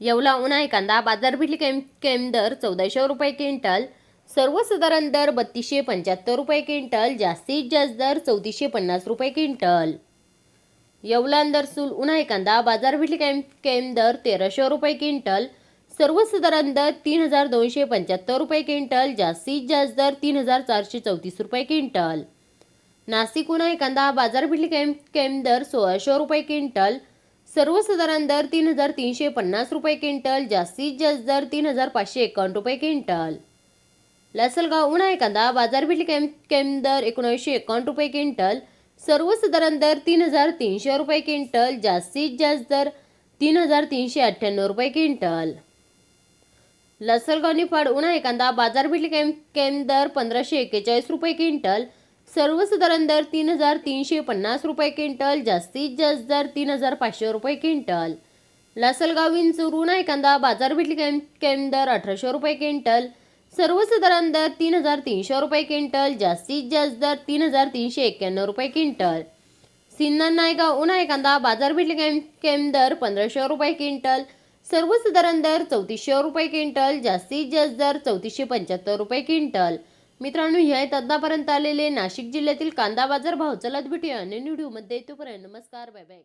येवला उन्हाळी कांदा बाजारपेठी केम केम दर चौदाशे रुपये क्विंटल. सर्वसाधारण दर बत्तीसशे पंच्याहत्तर रुपये क्विंटल. जास्तीत जास्त दर चौतीसशे पन्नास रुपये क्विंटल. येवलान दर सुल उन्हाळी कांदा बाजारपेठी केम केम दर तेराशे रुपये क्विंटल. सर्वसाधारण दर तीन हजार दोनशे पंच्याहत्तर रुपये क्विंटल. जास्तीत जास्त दर तीन हजार चारशे चौतीस रुपये क्विंटल. नाशिक उन्हाळी कांदा बाजारपेठी केम केम दर सोळाशे रुपये क्विंटल. सर्वसाधारण दर तीन हजार तीनशे पन्नास रुपये क्विंटल जास्तीत जास्त दर तीन हजार पाचशे एकावन्न रुपये क्विंटल. लासलगाव उन्हाळी कांदा बाजारपेठ केम केम दर एकोणीसशे एकावन्न रुपये क्विंटल. सर्वसाधारण दर तीन हजार तीनशे रुपये क्विंटल जास्तीत जास्त दर तीन हजार तीनशे अठ्ठ्याण्णव रुपये क्विंटल. लसलगाव निफाड उन्हाळी कांदा बाजारपेठ केम केम दर पंधराशे एक्केचाळीस रुपये क्विंटल. सर्वसाधारण दर तीन हजार तीनशे पन्नास रुपये क्विंटल जास्तीत जास्त दर तीन हजार पाचशे रुपये क्विंटल. लासलगाव विंचूर एखादा कांदा बाजारपेठ केम केम दर अठराशे रुपये क्विंटल. सर्वसाधारण दर तीन हजार तीनशे रुपये क्विंटल जास्तीत जास्त दर तीन हजार तीनशे एक्क्याण्णव रुपये क्विंटल. सिन्नर नायगाव उन्हा कांदा बाजारपेठ केम केम दर पंधराशे रुपये क्विंटल. सर्वसाधारण दर चौतीसशे रुपये क्विंटल जास्तीत जास्त दर चौतीसशे पंच्याहत्तर रुपये क्विंटल. मित्रांनो हे आहेत आतापर्यंत आलेले नाशिक जिल्ह्यातील कांदा बाजार भाव. चला भेटूया आणि व्हिडिओमध्ये. तोपर्यंत नमस्कार बाय बाय.